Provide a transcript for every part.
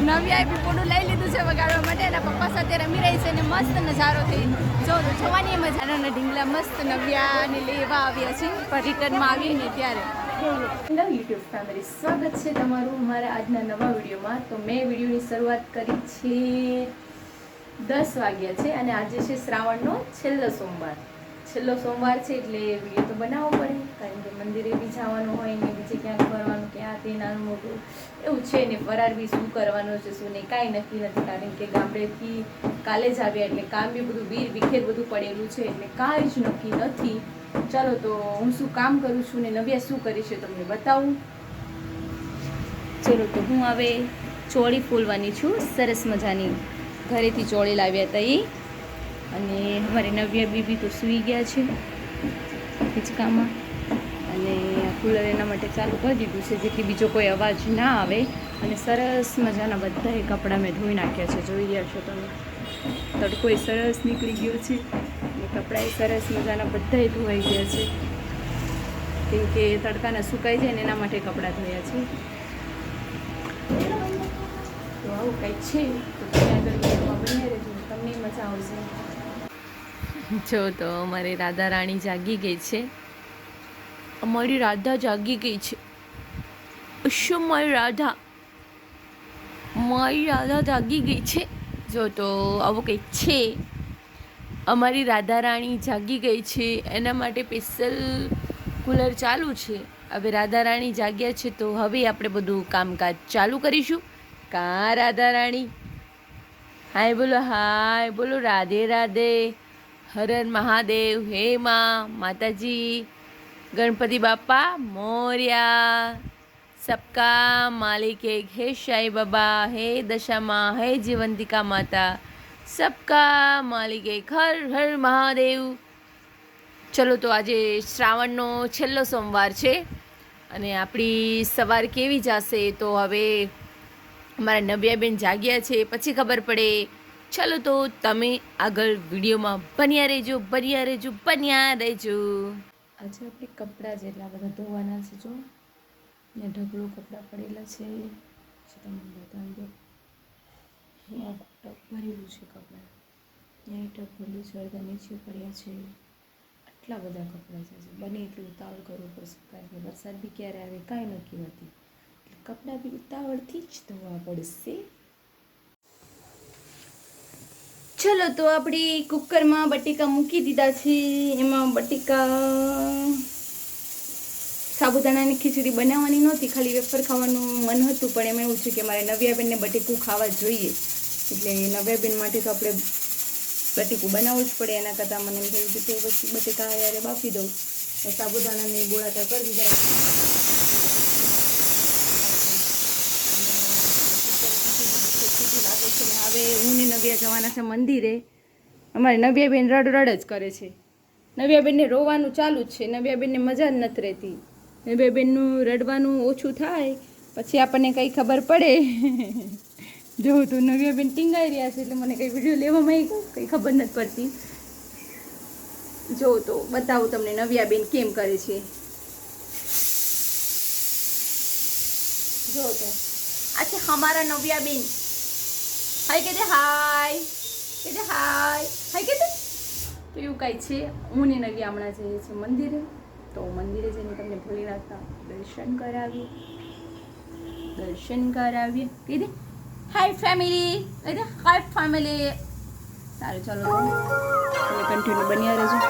નવ્યાએ IP પોડું લઈ લીધું છે વગાડવા માટે. એના પપ્પા સાથે રમી રહી છે અને મસ્ત નજારો થઈ જો જોવાની મજાના ઢીંગલા મસ્ત નવ્યાને લેવા આવ્યા છે. પણ રિટર્નમાં આવીને ત્યારે. હેલો યુટ્યુબ ફેમિલી, સ્વાગત છે તમારું મારા આજના નવા વિડીયોમાં. તો મેં વિડીયોની શરૂઆત કરી છે દસ વાગ્યા છે અને આજે છે શ્રાવણનો છેલ્લો સોમવાર. છેલ્લો સોમવાર છે એટલે વીડિયો તો બનાવવો પડે. કારણ કે મંદિરે બી જવાનું હોય ને બીજે ક્યાંક ફરવાનું, ક્યાં તે નાનું મોટું, એવું છે ને ફરાર બી શું કરવાનું છે શું નહીં, કાંઈ નક્કી નથી. કારણ કે ગામડેથી કાલે જ આવ્યા એટલે કામ બી બધું વીર વિખેર બધું પડેલું છે એટલે કાંઈ જ નક્કી નથી. ચાલો તો હું શું કામ કરું છું ને નવ્યા શું કરીશ તમને બતાવું. ચલો તો હું હવે ચોળી ફૂલવાની છું. સરસ મજાની ઘરેથી ચોળી લાવ્યા હતા એ અને અમારી નવ્યા બીબી તો સૂઈ ગયા છે હિંચકામાં. અને કુલર એના માટે ચાલુ કરી દીધું છે જેથી બીજો કોઈ અવાજ ના આવે. અને સરસ મજાના બધાએ કપડાં મેં ધોઈ નાખ્યા છે. જોઈ રહ્યા છો તમે? તડકોય સરસ નીકળી ગયો છે. અને કપડાં સરસ મજાના બધાએ ધોવાઈ ગયા છે. કેમ કે તડકાના સુકાઈ જાય ને એના માટે કપડાં ધોયા છે. તો આવું કંઈક છે. તો ત્યાં આગળ વિડીયોમાં રહેજો. તમને મજા આવશે. જો તો અમારી રાધા રાણી જાગી ગઈ છે. અમારી રાધા જાગી ગઈ છે. શું મારી રાધા. મારી રાધા જાગી ગઈ છે. જો તો આવું કંઈક છે. અમારી રાધા રાણી જાગી ગઈ છે. એના માટે સ્પેશિયલ કુલર ચાલુ છે. હવે રાધા રાણી જાગ્યા છે તો હવે આપણે બધું કામકાજ ચાલુ કરીશું. કા, રાધા રાણી? હાય, બોલો હાય, બોલો, રાધે રાધે. હર હર મહાદેવ, હે માં, માતાજી, ગણપતિ બાપા, મોર્યા, સબકા માલિક હે સાઈ બાબા, હે દશામાં, હે જીવંતિકા માતા, સબકા માલિક હર હર મહાદેવ. ચલો તો આજે શ્રાવણનો છેલ્લો સોમવાર છે અને આપણી સવાર કેવી જશે તો હવે અમારા નબિયાબેન જાગ્યા છે, પછી ખબર પડે ચલો તો તમે આગળ વિડીયોમાં બન્યા રહેજો બન્યા રહેજો બન્યા રહેજો. આજે આપણે કપડાં જેટલા બધા ધોવાના છે, જો. ને ઢગલો કપડાં પડેલા છે. તમને બતાવી દો ટપ ભરેલું છે કપડાં. અહીંયા ટપ ભરેલું છે અડધા નીચે પડ્યા છે. આટલા બધા કપડાં છે બને એટલું ઉતાવળ કરવું પડશે, કારણ કે વરસાદ બી ક્યારે આવે, કાંઈ નક્કી નથી. કપડાં બી ઉતાવળથી જ ધોવા પડશે. ચલો તો આપણી કુકરમાં બટીકા મૂકી દીધા છે. એમાં બટીકા સાબુદાણાની ખીચડી બનાવવાની નહોતી, ખાલી વેફર ખાવાનું મન હતું, પણ એમાં એવું છે કે મારે નવ્યાબેનને બટીકું ખાવા જોઈએ. એટલે નવ્યાબેન માટે તો આપણે બટીકું બનાવવું જ પડે, એના કરતાં મને એમ થયું કે પછી બટેકા યારે બાફી દઉં. સાબુદાણાની ગોળાટા કરી દીધા હવે હું ને નવ્યા જવાના છે મંદિરે. અમારે નવ્યાબેન રડ રડ જ કરે છે. નવ્યાબેનને રોવાનું ચાલુ જ છે. નવ્યાબેનને મજા જ નથી રહેતી. નવ્યાબેનનું રડવાનું ઓછું થાય. પછી આપણને કંઈ ખબર પડે. જોઉં તો નવ્યાબેન ટીંગાઈ રહ્યા છે એટલે મને કંઈ વીડિયો લેવામાં કંઈ ખબર નથી પડતી. જોઉં તો બતાવું તમને નવ્યાબેન કેમ કરે છે. જો, તો. આ છે અમારા નવ્યાબેન. હાય કે હાય કે હાય હાય કે તો એવું કાંઈ છે? હું ને નવી હમણાં જઈએ છીએ મંદિરે. તો મંદિરે જઈને તમને ભોલેનાથના દર્શન કરાવીએ. દર્શન કરાવીએ. દે હાય ફેમિલી કહી દે હાય ફેમિલી સારું, ચાલો તમે. કન્ટિન્યુ બન્યા રહેજો.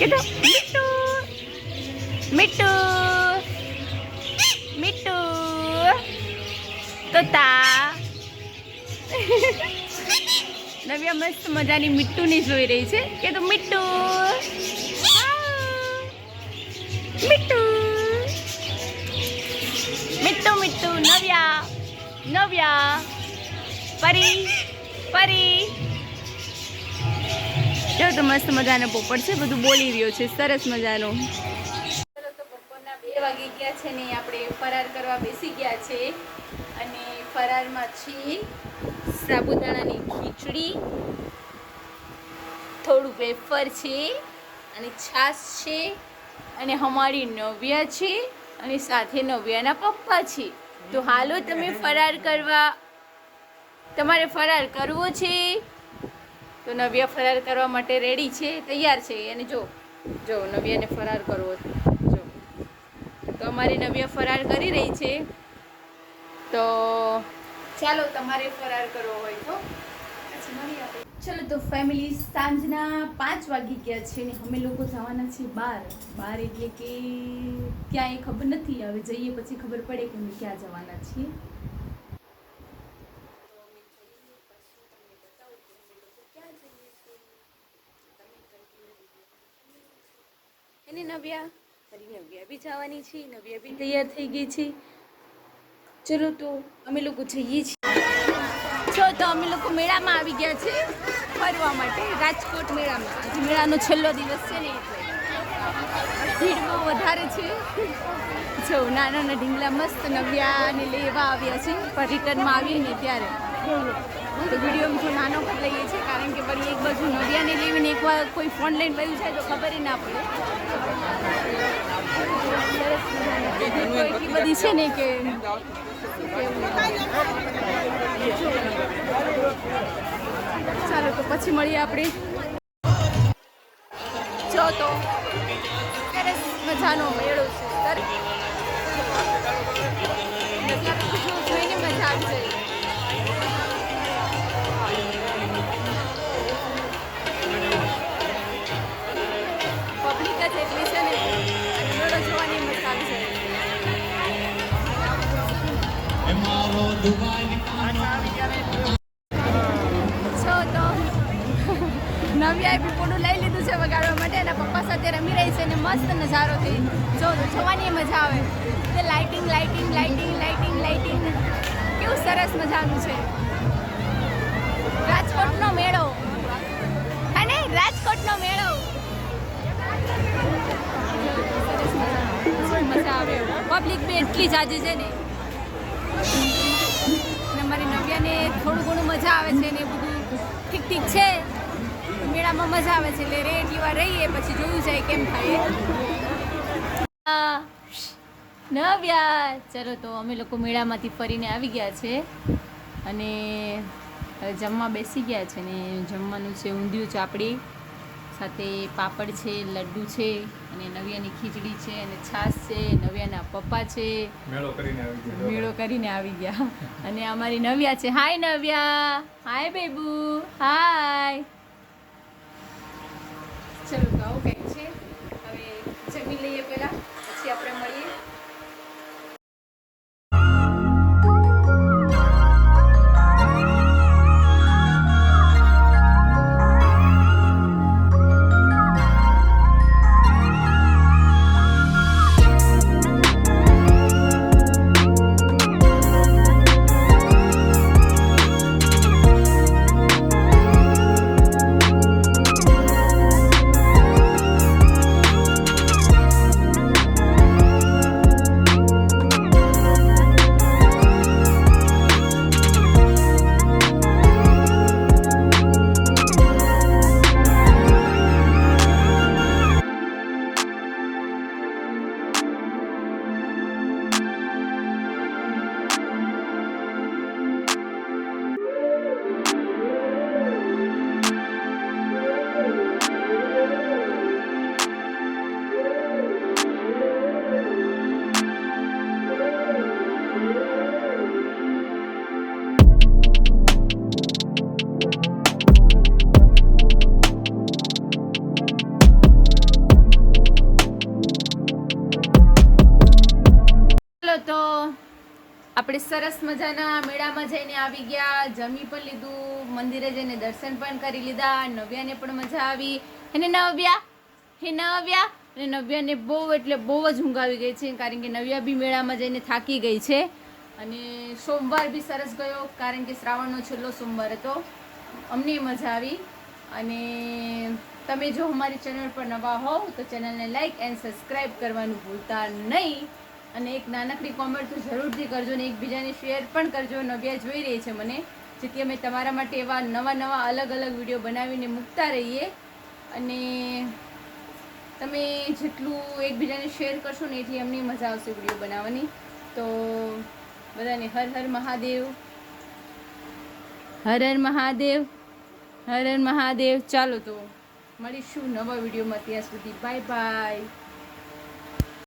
કીધું મીઠુ મીઠુ મીઠુ તોતા નવ્યા મસ્ત મજાની મીઠુની જોઈ રહી છે. કે તો મીઠુ. મીઠુ. મીઠુ મીઠુ. નવ્યા. નવ્યા. પરી. પરી. જો તો મસ્ત મજાનો પોપટ છે, બધું બોલી રહ્યો છે, સરસ મજાનો. બે વાગી ગયા છે ને, આપણે ફરાર કરવા બેસી ગયા છે. અને ફરારમાં છે સાબુદાણાની ખીચડી, થોડું વેફર છે, અને છાશ છે, અને અમારી નવ્યા છે, અને સાથે નવ્યાના પપ્પા છે. તો હાલો, તમે ફરાર કરવા, તમારે ફરાર કરવો છે? તો નવ્ય ફરાર કરવા માટે રેડી છે, તૈયાર છે. એને જો જો નવ્યાને ફરાર કરવો જો. તો અમારી નવ્ય ફરાર કરી રહી છે. તો ચાલો તમારે ફરાર કરવો હોય તો. પછી. ચલો તો ફેમિલી સાંજના પાંચ વાગી ગયા છે ને અમે લોકો જવાના છીએ બહાર બહાર એટલે કે ક્યાંય ખબર નથી. હવે જઈએ પછી ખબર પડે કે અમે ક્યાં જવાના છીએ. એને નવ્યા ફરી નવ્યા બી જવાની છે, નવ્યા બી તૈયાર થઈ ગઈ છે. ચલો તો અમે લોકો જઈએ છીએ. છો તો અમે લોકો મેળામાં આવી ગયા છે, ફરવા માટે, રાજકોટ મેળામાં. આજે મેળાનો છેલ્લો દિવસ છે ને ભીડ બહુ વધારે છે. જો નાના નાના ઢીંગલા મસ્ત નવ્યાને લેવા આવ્યા છે, પણ રિટર્નમાં આવીએ ને ત્યારે. તો વીડિયો બીજો નાનો કરી લઈએ છીએ, કારણ કે પછી એક બાજુ નવ્યાને લેવીને એકવાર કોઈ ફોન લઈને વયું જાય તો ખબર ના પડે. એટલી બધી છે ને કે ચાલો તો પછી મળીએ આપણે. જો તો. મજાનો મેળો છે. છો તો? નવ્યાએ બી પોડું લઈ લીધું છે વગાડવા માટે એના પપ્પા સાથે રમી રહી છે અને મસ્ત નજારો છે જો, જોવાની મજા આવે. Lighting lighting lighting lighting lighting કેવું સરસ મજાનું છે. રાજકોટનો મેળો. અને રાજકોટનો મેળો. મજા આવે પબ્લિક બી એટલી જાજી છે ને. અને થોડું ઘણું મજા આવે છે ને બધું ઠીક ઠીક છે. મેળામાં મજા આવે છે એટલે રે વાર રહીએ, પછી જોયું જાય કેમ થાય. નવ્યા ચલો તો અમે લોકો મેળામાંથી ફરીને આવી ગયા છે અને જમવા બેસી ગયા છે ને જમવાનું છે ઊંધિયું ચાપડી સાથે પાપડ છે લડ્ડુ છે અને નવ્યાની ખીચડી છે અને છાશ છે નવ્યાના પપ્પા છે. મેળો કરીને આવી ગયો. મેળો કરીને આવી ગયા. અને અમારી નવ્યા છે. હાય નવ્યા. હાય બેબુ. હાય. આપણે સરસ મજાના મેળામાં જઈને આવી ગયા, જમી પણ લીધું, મંદિરે જઈને દર્શન પણ કરી લીધા, નવ્યાને પણ મજા આવી. અને નવ્યા? હે નવ્યા? અને નવ્યાને બહુ એટલે બહુ જ ઊંઘ આવી ગઈ છે, કારણ કે નવ્યા બી મેળામાં જઈને થાકી ગઈ છે. અને સોમવાર બી સરસ ગયો, કારણ કે શ્રાવણનો છેલ્લો સોમવાર હતો. અમને મજા આવી. અને તમે જો અમારી ચેનલ પર નવા હોવ, તો ચેનલને લાઈક એન્ડ સબસ્ક્રાઈબ કરવાનું ભૂલતા નહીં. અને એક નાનકડી કોમેન્ટ તો જરૂરથી કરજો ને એકબીજાને શેર પણ કરજો. નવ્યા જોઈ રહી છે મને, જેથી અમે તમારા માટે એવા નવા નવા અલગ અલગ વીડિયો બનાવીને મૂકતા રહીએ. અને તમે જેટલું એકબીજાને શેર કરશો ને એટલી અમને મજા આવશે વીડિયો બનાવવાની. તો બધાને હર હર મહાદેવ. હર હર મહાદેવ. હર હર મહાદેવ. ચાલો તો મળીશું નવા વિડીયોમાં ત્યાં સુધી. Bye bye